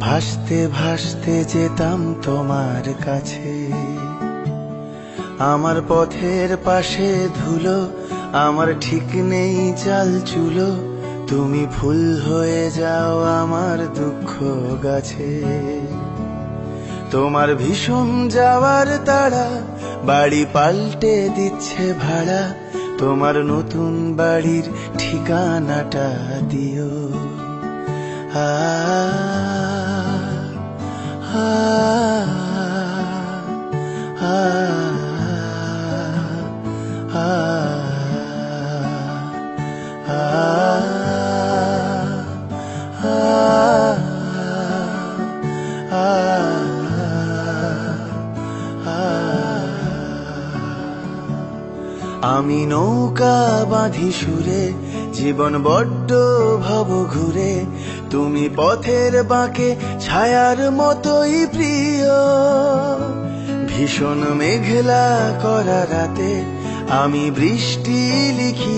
ভাসতে ভাসতে যেতাম তোমার কাছে। আমার পথের পাশে ধুলো, আমার ঠিক নেই চাল চুলো, তুমি ফুল হয়ে যাও আমার দুঃখ গাছে। তোমার ভীষণ যাওয়ার তাড়া, বাড়ি পাল্টে দিচ্ছে ভাড়া, তোমার নতুন বাড়ির ঠিকানাটা দিও। আ আমি নৌকা বাঁধি সুরে জীবন বড্ড ভব ঘুরে। তুমি পথের বাঁকে ছায়ার মতোই প্রিয়। ভীষণ মেঘলা করা রাতে আমি বৃষ্টি লিখি